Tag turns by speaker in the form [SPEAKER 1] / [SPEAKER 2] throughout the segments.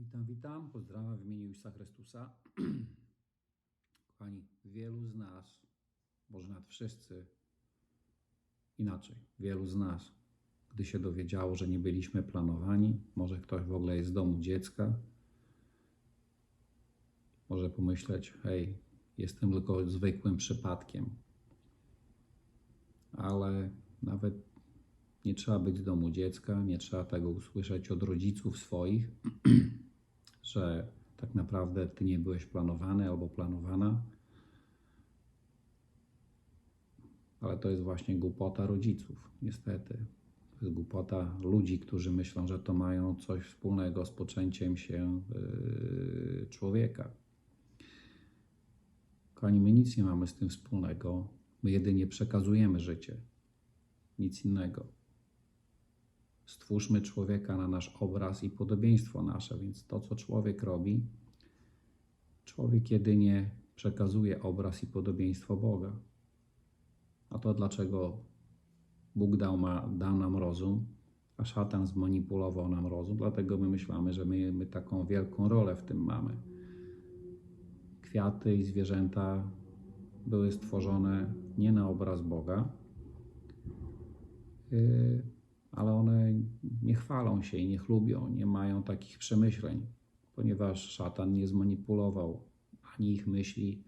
[SPEAKER 1] Witam, witam. Pozdrawiam w imieniu Jezusa Chrystusa. Kochani, wielu z nas, może nawet wszyscy, inaczej, wielu z nas, gdy się dowiedziało, że nie byliśmy planowani, może ktoś w ogóle jest z domu dziecka, może pomyśleć, hej, jestem tylko zwykłym przypadkiem. Ale nawet nie trzeba być z domu dziecka, nie trzeba tego usłyszeć od rodziców swoich, że tak naprawdę ty nie byłeś planowany albo planowana. Ale to jest właśnie głupota rodziców, niestety. To jest głupota ludzi, którzy myślą, że to mają coś wspólnego z poczęciem się yy, człowieka. Kochani, my nic nie mamy z tym wspólnego. My jedynie przekazujemy życie. Nic innego. Stwórzmy człowieka na nasz obraz i podobieństwo nasze, więc to, co człowiek robi, człowiek jedynie przekazuje obraz i podobieństwo Boga. A to dlaczego Bóg dał, ma, dał nam rozum, a szatan zmanipulował nam rozum, dlatego my myślimy, że my, my taką wielką rolę w tym mamy. Kwiaty i zwierzęta były stworzone nie na obraz Boga, yy, ale one nie chwalą się i nie chlubią, nie mają takich przemyśleń, ponieważ szatan nie zmanipulował ani ich myśli,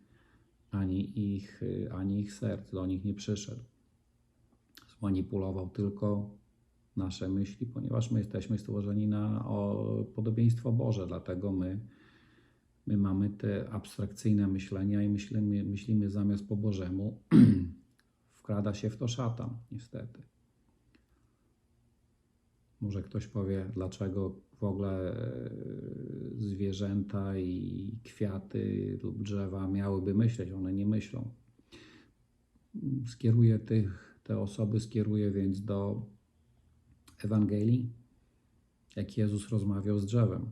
[SPEAKER 1] ani ich, ani ich serc, do nich nie przyszedł. Zmanipulował tylko nasze myśli, ponieważ my jesteśmy stworzeni na podobieństwo Boże, dlatego my My mamy te abstrakcyjne myślenia i myślimy, myślimy zamiast po Bożemu. Wkrada się w to szatan, niestety. Może ktoś powie, dlaczego w ogóle e, zwierzęta i kwiaty lub drzewa miałyby myśleć, one nie myślą. Skieruję tych, te osoby skieruję więc do Ewangelii, jak Jezus rozmawiał z drzewem.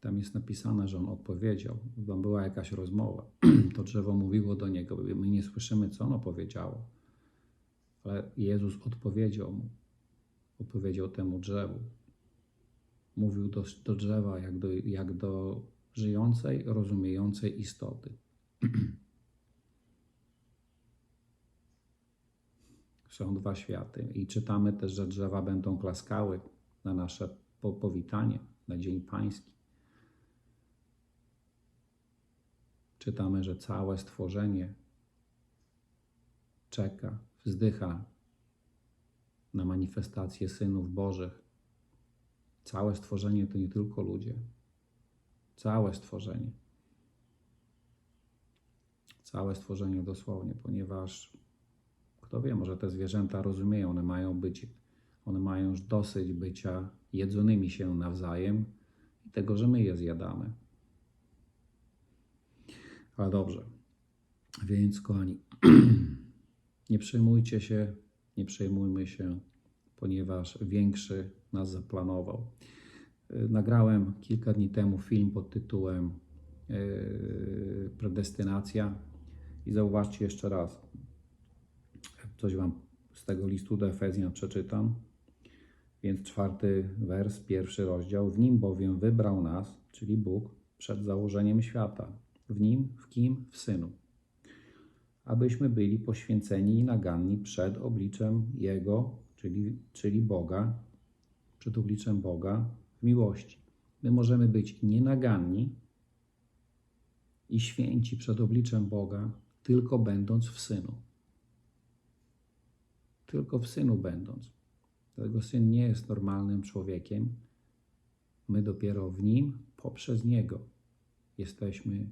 [SPEAKER 1] Tam jest napisane, że on odpowiedział. Tam była jakaś rozmowa. To drzewo mówiło do niego. My nie słyszymy, co ono powiedziało. Ale Jezus odpowiedział mu. Odpowiedział temu drzewu. Mówił do, do drzewa jak do, jak do żyjącej, rozumiejącej istoty. Są dwa światy. I czytamy też, że drzewa będą klaskały na nasze po- powitanie, na Dzień Pański. czytamy, że całe stworzenie czeka, wzdycha na manifestację synów Bożych. Całe stworzenie to nie tylko ludzie. Całe stworzenie. Całe stworzenie dosłownie, ponieważ kto wie, może te zwierzęta rozumieją, one mają być, one mają już dosyć bycia jedzonymi się nawzajem i tego, że my je zjadamy. Ale dobrze. Więc, kochani, nie przejmujcie się, nie przejmujmy się, ponieważ większy nas zaplanował. Yy, Nagrałem kilka dni temu film pod tytułem yy, Predestynacja i zauważcie jeszcze raz, coś Wam z tego listu do Efezjan przeczytam. Więc czwarty wers, pierwszy rozdział. W nim bowiem wybrał nas, czyli Bóg, przed założeniem świata. W nim, w kim? W Synu. Abyśmy byli poświęceni i naganni przed obliczem Jego, czyli, czyli Boga, przed obliczem Boga w miłości. My możemy być nienaganni i święci przed obliczem Boga, tylko będąc w Synu. Tylko w Synu będąc. Dlatego Syn nie jest normalnym człowiekiem. My dopiero w Nim, poprzez Niego jesteśmy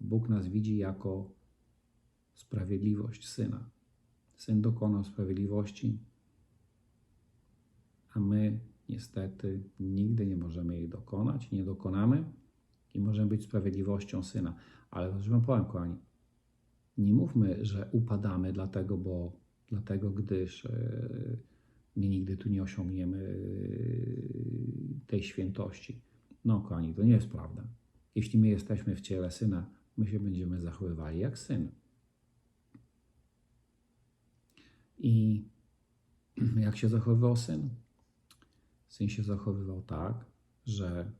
[SPEAKER 1] Bóg nas widzi jako sprawiedliwość Syna. Syn dokonał sprawiedliwości, a my niestety nigdy nie możemy jej dokonać, nie dokonamy i możemy być sprawiedliwością Syna. Ale że wam powiem, kochani, nie mówmy, że upadamy dlatego, bo dlatego, gdyż e, my nigdy tu nie osiągniemy e, tej świętości. No, kochani, to nie jest prawda. Jeśli my jesteśmy w ciele Syna, my się będziemy zachowywali jak syn. I jak się zachowywał syn? Syn się zachowywał tak, że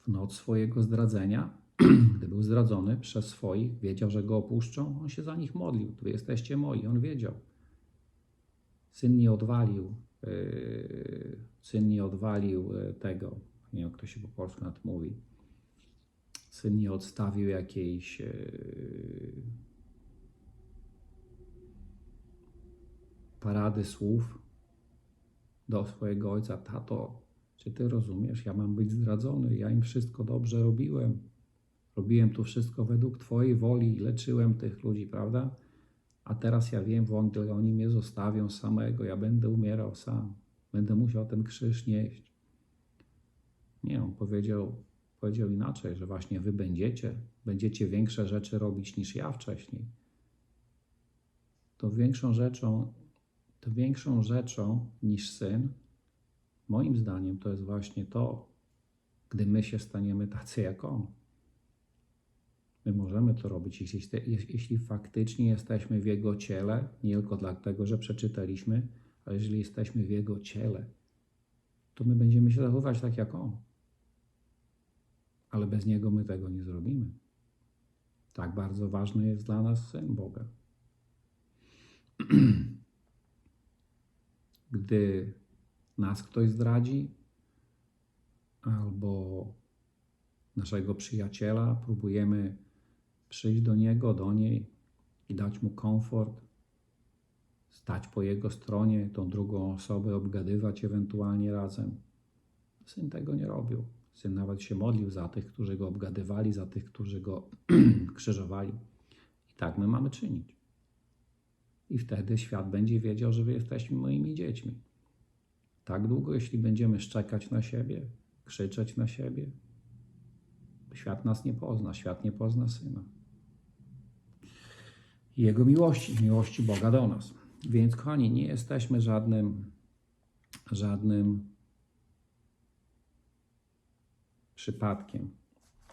[SPEAKER 1] w noc swojego zdradzenia, gdy był zdradzony przez swoich, wiedział, że go opuszczą, on się za nich modlił. Wy jesteście moi, on wiedział. Syn nie odwalił, yy, syn nie odwalił yy, tego, nie wiem, jak to się po polsku na to mówi. Syn nie odstawił jakiejś yy, parady słów do swojego ojca. Tato, czy ty rozumiesz? Ja mam być zdradzony. Ja im wszystko dobrze robiłem. Robiłem tu wszystko według Twojej woli, leczyłem tych ludzi, prawda? A teraz ja wiem, że oni mnie zostawią samego, ja będę umierał sam. Będę musiał ten krzyż nieść. Nie, on powiedział, powiedział inaczej, że właśnie wy będziecie, będziecie większe rzeczy robić niż ja wcześniej. To większą rzeczą, to większą rzeczą niż syn, moim zdaniem, to jest właśnie to, gdy my się staniemy tacy jak on. My możemy to robić, jeśli, jeśli faktycznie jesteśmy w Jego ciele, nie tylko dlatego, że przeczytaliśmy, ale jeżeli jesteśmy w Jego ciele, to my będziemy się zachowywać tak jak On. Ale bez Niego my tego nie zrobimy. Tak bardzo ważny jest dla nas Syn Boga. Gdy nas ktoś zdradzi, albo naszego przyjaciela, próbujemy przyjść do niego, do niej i dać mu komfort, stać po jego stronie, tą drugą osobę obgadywać ewentualnie razem. Syn tego nie robił. Syn nawet się modlił za tych, którzy go obgadywali, za tych, którzy go krzyżowali. I tak my mamy czynić. I wtedy świat będzie wiedział, że wy jesteśmy moimi dziećmi. Tak długo, jeśli będziemy szczekać na siebie, krzyczeć na siebie, świat nas nie pozna, świat nie pozna syna. Jego miłości, miłości Boga do nas. Więc, kochani, nie jesteśmy żadnym, żadnym przypadkiem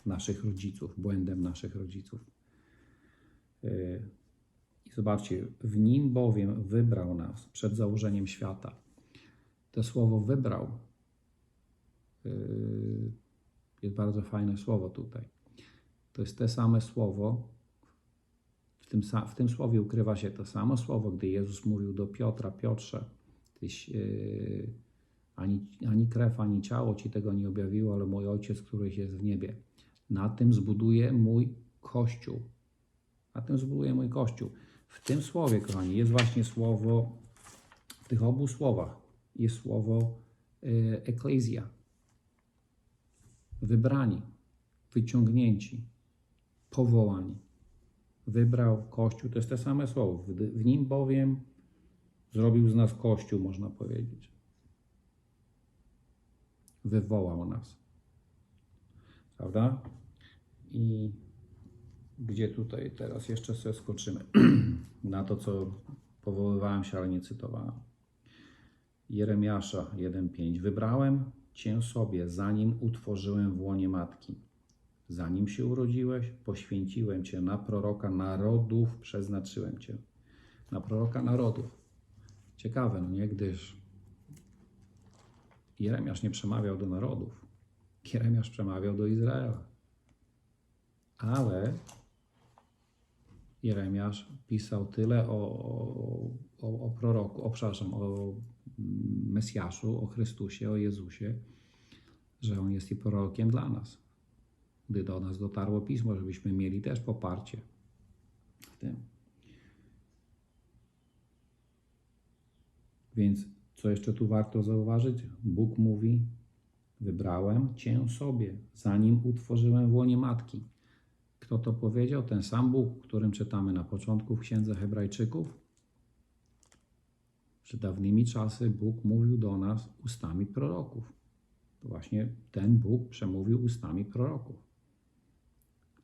[SPEAKER 1] naszych rodziców, błędem naszych rodziców. Yy, I zobaczcie, w nim bowiem wybrał nas przed założeniem świata. To słowo wybrał yy, jest bardzo fajne słowo tutaj. To jest te same słowo, w tym, w tym słowie ukrywa się to samo słowo, gdy Jezus mówił do Piotra, Piotrze, tyś, yy, ani, ani krew, ani ciało ci tego nie objawiło, ale mój Ojciec, któryś jest w niebie. Na tym zbuduje mój Kościół. Na tym zbuduje mój Kościół. W tym słowie, kochani, jest właśnie słowo, w tych obu słowach jest słowo yy, eklezja. Wybrani, wyciągnięci, powołani. Wybrał Kościół, to jest te same słowo. W, w nim bowiem zrobił z nas Kościół, można powiedzieć. Wywołał nas. Prawda? I gdzie tutaj teraz jeszcze sobie skoczymy na to, co powoływałem się, ale nie cytowałem. Jeremiasza 1:5. Wybrałem Cię sobie, zanim utworzyłem w łonie matki. Zanim się urodziłeś, poświęciłem Cię na proroka narodów, przeznaczyłem Cię. Na proroka narodów. Ciekawe, no nie? Gdyż Jeremiasz nie przemawiał do narodów. Jeremiasz przemawiał do Izraela. Ale Jeremiasz pisał tyle o, o, o proroku, o, przepraszam, o Mesjaszu, o Chrystusie, o Jezusie, że On jest i prorokiem dla nas. Gdy do nas dotarło pismo, żebyśmy mieli też poparcie w tym. Więc co jeszcze tu warto zauważyć? Bóg mówi: Wybrałem Cię sobie, zanim utworzyłem w łonie matki. Kto to powiedział? Ten sam Bóg, którym czytamy na początku w Księdze Hebrajczyków. Że dawnymi czasy Bóg mówił do nas ustami proroków. To właśnie ten Bóg przemówił ustami proroków.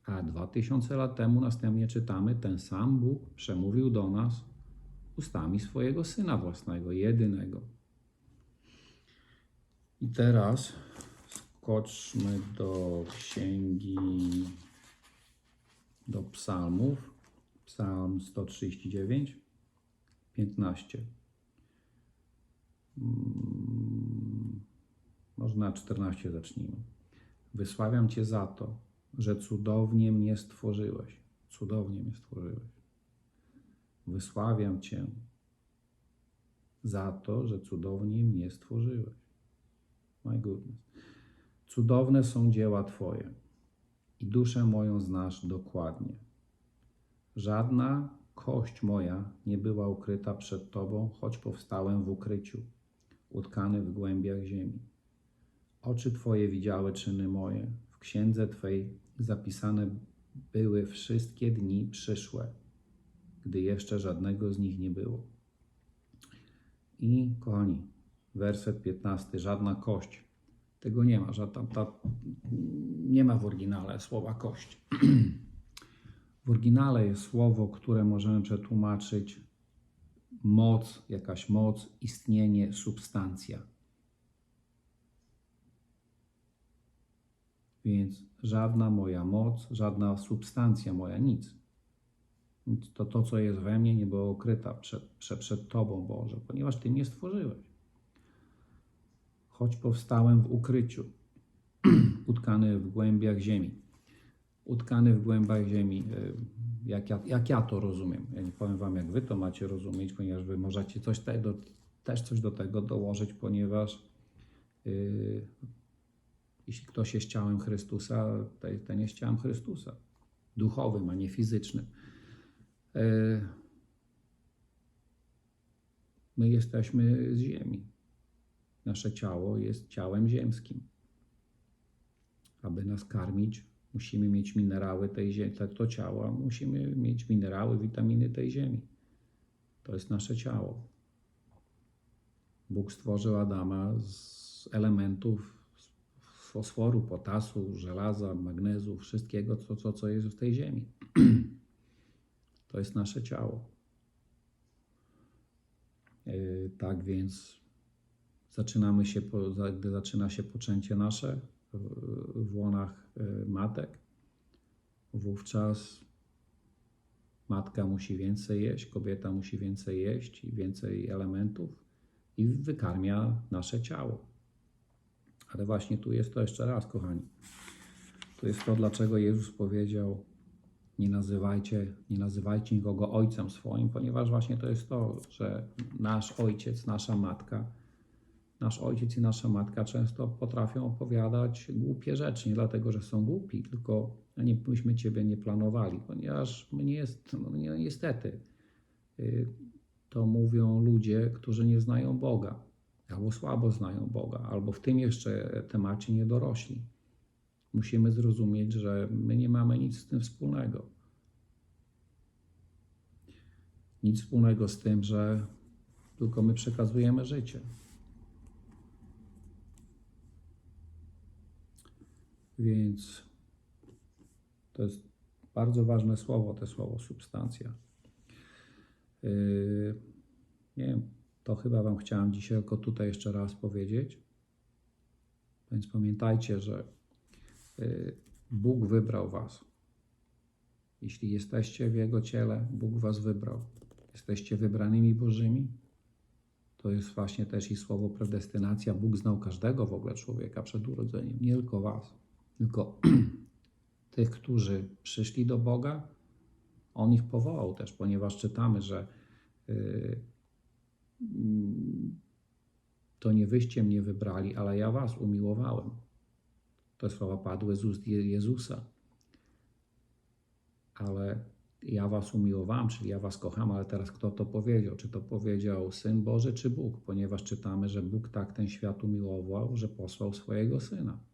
[SPEAKER 1] A dwa tysiące lat temu następnie czytamy, ten sam Bóg przemówił do nas ustami swojego Syna własnego, jedynego. I teraz skoczmy do księgi, do psalmów. Psalm 139, 15. Może na 14 zacznijmy. Wysławiam Cię za to, że cudownie mnie stworzyłeś. Cudownie mnie stworzyłeś. Wysławiam Cię za to, że cudownie mnie stworzyłeś. My goodness. Cudowne są dzieła Twoje i duszę moją znasz dokładnie. Żadna kość moja nie była ukryta przed Tobą, choć powstałem w ukryciu, utkany w głębiach ziemi. Oczy Twoje widziały czyny moje, w księdze Twej zapisane były wszystkie dni przyszłe, gdy jeszcze żadnego z nich nie było. I kochani, werset 15, żadna kość. Tego nie ma, żadna, ta, nie ma w oryginale słowa kość. W oryginale jest słowo, które możemy przetłumaczyć moc, jakaś moc, istnienie, substancja. Więc żadna moja moc, żadna substancja moja, nic. To to, co jest we mnie, nie było przed, przed, przed Tobą, Boże, ponieważ Ty mnie stworzyłeś. Choć powstałem w ukryciu, utkany w głębiach ziemi. Utkany w głębiach ziemi, y, jak ja, jak ja to rozumiem. Ja nie powiem Wam, jak Wy to macie rozumieć, ponieważ Wy możecie coś te, do, też coś do tego dołożyć, ponieważ yy, jeśli ktoś jest ciałem Chrystusa, ten jest ciałem Chrystusa. Duchowym, a nie fizycznym. Yy, My jesteśmy z ziemi. Nasze ciało jest ciałem ziemskim. Aby nas karmić, musimy mieć minerały tej ziemi, to ciała, musimy mieć minerały, witaminy tej ziemi. To jest nasze ciało. Bóg stworzył Adama z elementów fosforu, potasu, żelaza, magnezu, wszystkiego, co, co, co jest w tej ziemi. To jest nasze ciało. Yy, Tak więc zaczynamy się, gdy zaczyna się poczęcie nasze w- łonach yy, matek, wówczas matka musi więcej jeść, kobieta musi więcej jeść i więcej elementów i wykarmia nasze ciało. Ale właśnie tu jest to jeszcze raz, kochani. Tu jest to, dlaczego Jezus powiedział: Nie nazywajcie, nie nazywajcie nikogo ojcem swoim, ponieważ właśnie to jest to, że nasz ojciec, nasza matka, nasz ojciec i nasza matka często potrafią opowiadać głupie rzeczy. Nie dlatego, że są głupi, tylko nie, myśmy Ciebie nie planowali, ponieważ nie jest, no, nie, niestety, y, to mówią ludzie, którzy nie znają Boga, albo słabo znają Boga, albo w tym jeszcze temacie nie dorośli. Musimy zrozumieć, że my nie mamy nic z tym wspólnego. Nic wspólnego z tym, że tylko my przekazujemy życie. Więc to jest bardzo ważne słowo, to słowo substancja. Yy, nie wiem, to chyba Wam chciałem dzisiaj tylko tutaj jeszcze raz powiedzieć. Więc pamiętajcie, że yy, Bóg wybrał Was. Jeśli jesteście w Jego ciele, Bóg Was wybrał. Jesteście wybranymi Bożymi. To jest właśnie też i słowo predestynacja. Bóg znał każdego w ogóle człowieka przed urodzeniem, nie tylko Was, tylko tych, którzy przyszli do Boga. On ich powołał też, ponieważ czytamy, że mm, to nie wyście mnie wybrali, ale ja was umiłowałem. Te słowa padły z ust Je- Jezusa. Ale ja was umiłowałem, czyli ja was kocham, ale teraz kto to powiedział? Czy to powiedział Syn Boży, czy Bóg? Ponieważ czytamy, że Bóg tak ten świat umiłował, że posłał swojego Syna.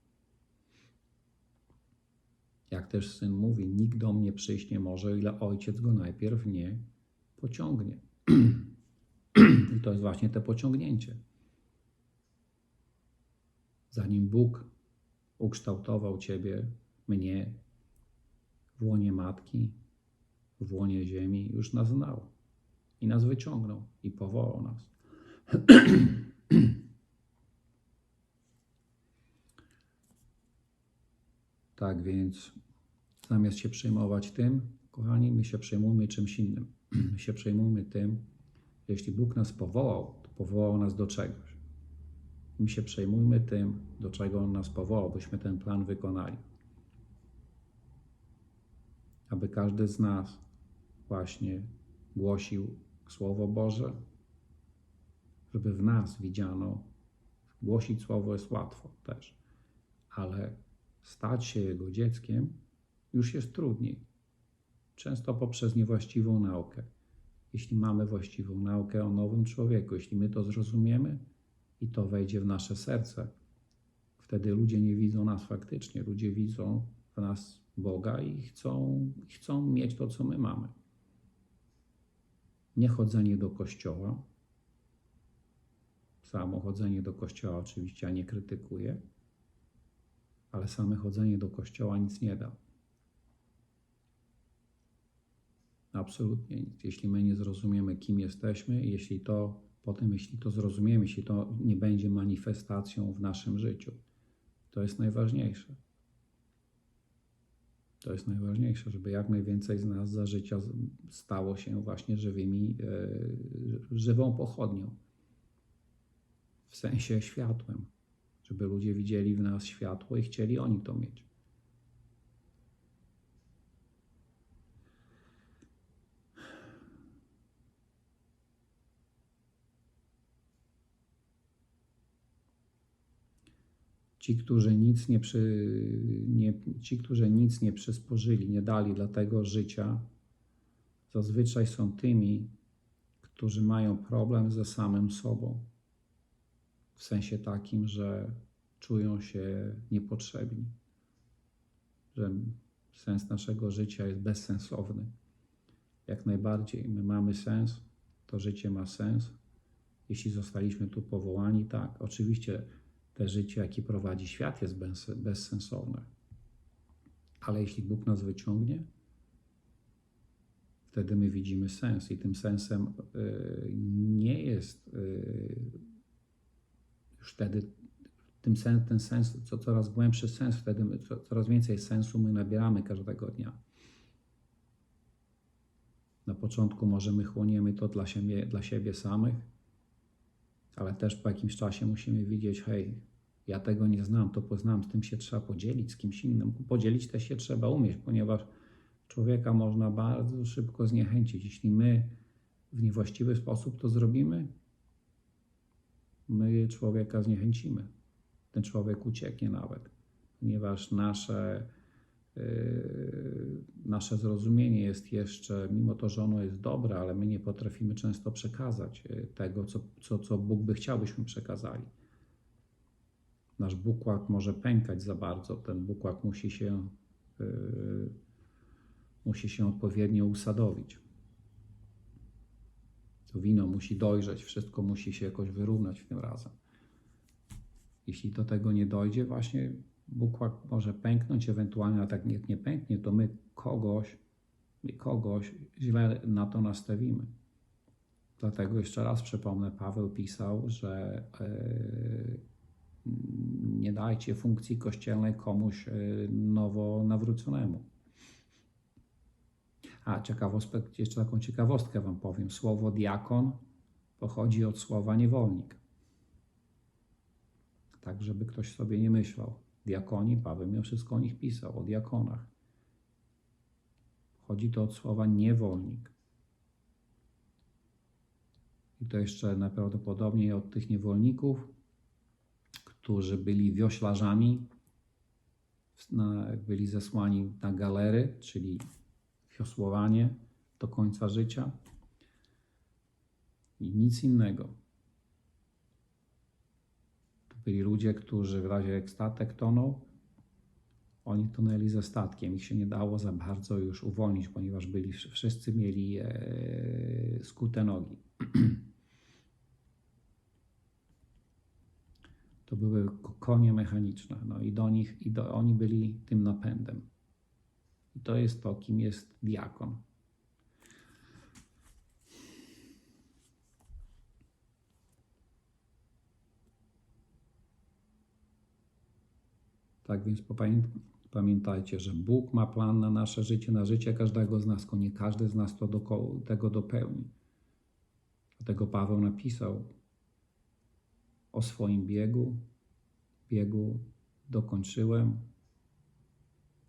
[SPEAKER 1] Jak też Syn mówi, nikt do mnie przyjść nie może, ile Ojciec go najpierw nie pociągnie. I to jest właśnie te pociągnięcie. Zanim Bóg ukształtował Ciebie, mnie w łonie matki, w łonie ziemi, już nas znał i nas wyciągnął i powołał nas. Tak więc zamiast się przejmować tym, kochani, my się przejmujmy czymś innym. My się przejmujmy tym, jeśli Bóg nas powołał, to powołał nas do czegoś. My się przejmujmy tym, do czego On nas powołał, byśmy ten plan wykonali. Aby każdy z nas właśnie głosił Słowo Boże, żeby w nas widziano, głosić Słowo jest łatwo też, ale stać się Jego dzieckiem już jest trudniej. Często poprzez niewłaściwą naukę. Jeśli mamy właściwą naukę o nowym człowieku, jeśli my to zrozumiemy i to wejdzie w nasze serce, wtedy ludzie nie widzą nas faktycznie. Ludzie widzą w nas Boga i chcą, chcą mieć to, co my mamy. Nie chodzenie do kościoła. Samo chodzenie do kościoła oczywiście ja nie krytykuję, ale same chodzenie do kościoła nic nie da. Absolutnie nic. Jeśli my nie zrozumiemy, kim jesteśmy, jeśli to potem, jeśli to zrozumiemy, jeśli to nie będzie manifestacją w naszym życiu, to jest najważniejsze. To jest najważniejsze, żeby jak najwięcej z nas za życia stało się właśnie żywymi, e, żywą pochodnią. W sensie światłem. Żeby ludzie widzieli w nas światło i chcieli oni to mieć. Ci, którzy nic nie, przy, nie, ci, którzy nic nie przysporzyli, nie dali dla tego życia, zazwyczaj są tymi, którzy mają problem ze samym sobą. W sensie takim, że czują się niepotrzebni, że sens naszego życia jest bezsensowny. Jak najbardziej my mamy sens, to życie ma sens. Jeśli zostaliśmy tu powołani, tak, oczywiście te życie, jakie prowadzi świat, jest bez, bezsensowne. Ale jeśli Bóg nas wyciągnie, wtedy my widzimy sens, i tym sensem y, nie jest y, już wtedy tym ten sens, co coraz głębszy sens, wtedy my, coraz więcej sensu my nabieramy każdego dnia. Na początku może my chłoniemy to dla siebie, dla siebie samych, ale też po jakimś czasie musimy widzieć, hej, ja tego nie znam, to poznam, z tym się trzeba podzielić z kimś innym. Podzielić też się trzeba umieć, ponieważ człowieka można bardzo szybko zniechęcić. Jeśli my w niewłaściwy sposób to zrobimy, my człowieka zniechęcimy. Ten człowiek ucieknie nawet, ponieważ nasze, yy, nasze zrozumienie jest jeszcze, mimo to, że ono jest dobre, ale my nie potrafimy często przekazać yy, tego, co, co, co Bóg by chciał, byśmy przekazali. Nasz bukłak może pękać za bardzo, ten bukłak musi się, yy, musi się odpowiednio usadowić. To wino musi dojrzeć, wszystko musi się jakoś wyrównać w tym razem. Jeśli do tego nie dojdzie, właśnie bukłak może pęknąć, ewentualnie, a tak jak nie pęknie, to my kogoś, my kogoś źle na to nastawimy. Dlatego jeszcze raz przypomnę, Paweł pisał, że yy, nie dajcie funkcji kościelnej komuś yy, nowo nawróconemu. A ciekawostka, jeszcze taką ciekawostkę Wam powiem. Słowo diakon pochodzi od słowa niewolnik. Tak, żeby ktoś sobie nie myślał. Diakoni, Paweł miał wszystko o nich pisał, o diakonach. Chodzi to od słowa niewolnik. I to jeszcze najprawdopodobniej od tych niewolników, którzy byli wioślarzami, byli zesłani na galery, czyli wiosłowanie do końca życia i nic innego. To byli ludzie, którzy w razie jak statek tonął, oni tonęli ze statkiem. Ich się nie dało za bardzo już uwolnić, ponieważ byli, wszyscy mieli e, skute nogi. To były konie mechaniczne, no i do nich, i do, oni byli tym napędem. I to jest to, kim jest diakon. Tak więc pamiętajcie, że Bóg ma plan na nasze życie, na życie każdego z nas, nie każdy z nas to do, tego dopełni. Dlatego Paweł napisał o swoim biegu. Biegu dokończyłem,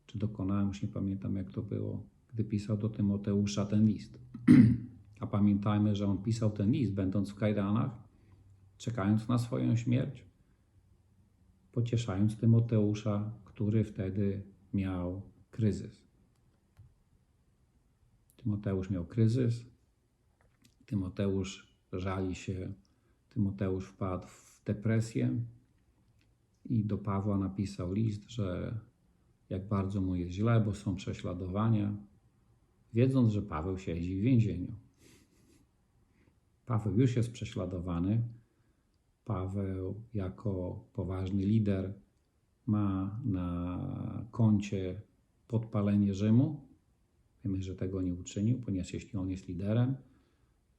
[SPEAKER 1] czy dokonałem, już nie pamiętam jak to było, gdy pisał do Tymoteusza ten list. A pamiętajmy, że on pisał ten list, będąc w kajdanach, czekając na swoją śmierć, pocieszając Tymoteusza, który wtedy miał kryzys. Tymoteusz miał kryzys, Tymoteusz żali się, Tymoteusz wpadł w depresję i do Pawła napisał list, że jak bardzo mu jest źle, bo są prześladowania, wiedząc, że Paweł siedzi w więzieniu. Paweł już jest prześladowany. Paweł, jako poważny lider, ma na koncie podpalenie Rzymu. Wiemy, że tego nie uczynił, ponieważ jeśli on jest liderem,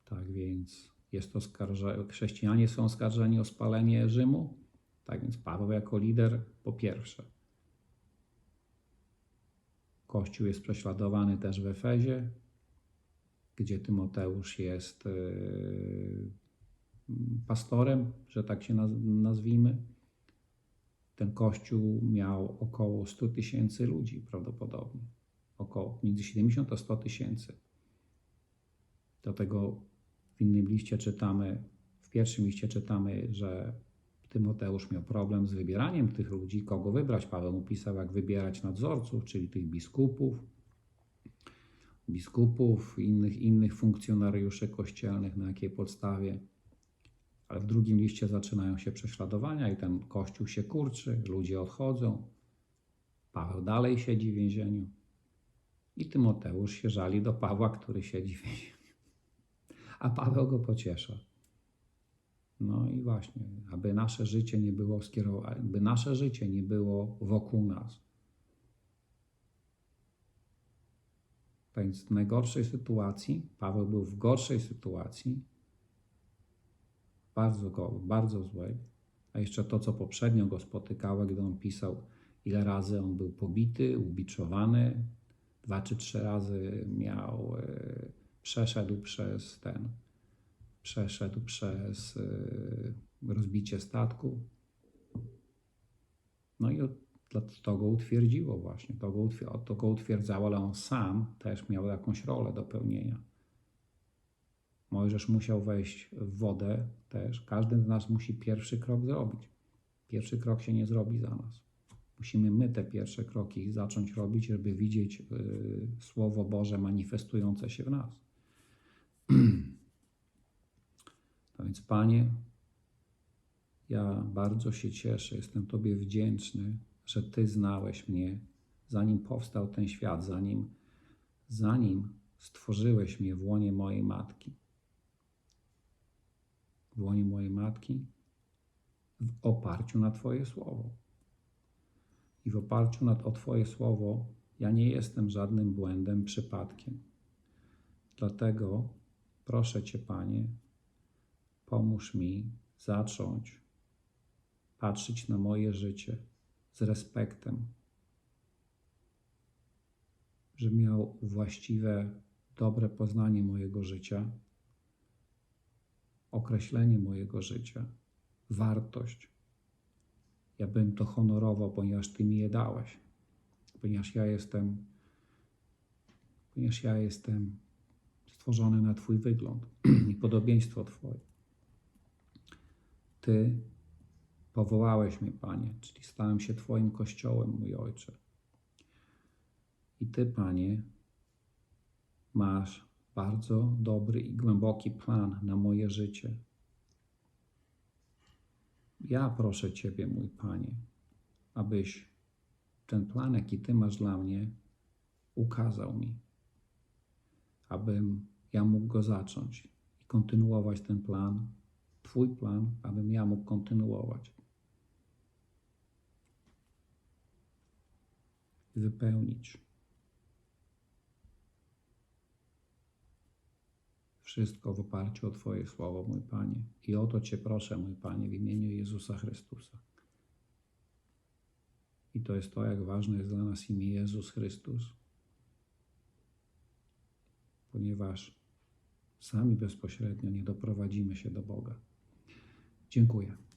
[SPEAKER 1] tak więc jest to skarże... chrześcijanie są oskarżeni o spalenie Rzymu. Tak więc Paweł jako lider po pierwsze. Kościół jest prześladowany też w Efezie, gdzie Tymoteusz jest yy, pastorem, że tak się nazwijmy. Ten kościół miał około 100 tysięcy ludzi prawdopodobnie. Około między 70 a 100 tysięcy. Dlatego w innym liście czytamy, w pierwszym liście czytamy, że Tymoteusz miał problem z wybieraniem tych ludzi, kogo wybrać. Paweł mu pisał, jak wybierać nadzorców, czyli tych biskupów, biskupów, innych, innych funkcjonariuszy kościelnych, na jakiej podstawie. Ale w drugim liście zaczynają się prześladowania i ten kościół się kurczy, ludzie odchodzą. Paweł dalej siedzi w więzieniu. I Tymoteusz się żali do Pawła, który siedzi w więzieniu. A Paweł go pociesza. No i właśnie, aby nasze życie nie było skierowane, by nasze życie nie było wokół nas. Więc w najgorszej sytuacji, Paweł był w gorszej sytuacji, bardzo, go, bardzo złej, a jeszcze to, co poprzednio go spotykało, gdy on pisał, ile razy on był pobity, ubiczowany, dwa czy trzy razy miał, e, przeszedł przez ten, przeszedł przez y, rozbicie statku. No i to go utwierdziło właśnie, to go, to go utwierdzało, ale on sam też miał jakąś rolę do pełnienia. Mojżesz musiał wejść w wodę też. Każdy z nas musi pierwszy krok zrobić. Pierwszy krok się nie zrobi za nas. Musimy my te pierwsze kroki zacząć robić, żeby widzieć y, Słowo Boże manifestujące się w nas. A więc, Panie, ja bardzo się cieszę, jestem Tobie wdzięczny, że Ty znałeś mnie, zanim powstał ten świat, zanim, zanim stworzyłeś mnie w łonie mojej matki. W łonie mojej matki, w oparciu na Twoje słowo. I w oparciu na o Twoje słowo ja nie jestem żadnym błędem, przypadkiem. Dlatego proszę Cię, Panie, Pomóż mi zacząć patrzeć na moje życie z respektem, że miał właściwe, dobre poznanie mojego życia, określenie mojego życia, wartość. Ja bym to honorował, ponieważ Ty mi je dałeś, ponieważ ja jestem, ponieważ ja jestem stworzony na Twój wygląd i podobieństwo Twoje. Ty powołałeś mnie, Panie, czyli stałem się Twoim kościołem, mój Ojcze. I Ty, Panie, masz bardzo dobry i głęboki plan na moje życie. Ja proszę Ciebie, mój Panie, abyś ten plan, jaki Ty masz dla mnie, ukazał mi, abym ja mógł go zacząć i kontynuować ten plan Twój plan, abym ja mógł kontynuować. Wypełnić wszystko w oparciu o Twoje słowo, mój Panie. I o to Cię proszę, mój Panie, w imieniu Jezusa Chrystusa. I to jest to, jak ważne jest dla nas imię Jezus Chrystus, ponieważ sami bezpośrednio nie doprowadzimy się do Boga. Dziękuję.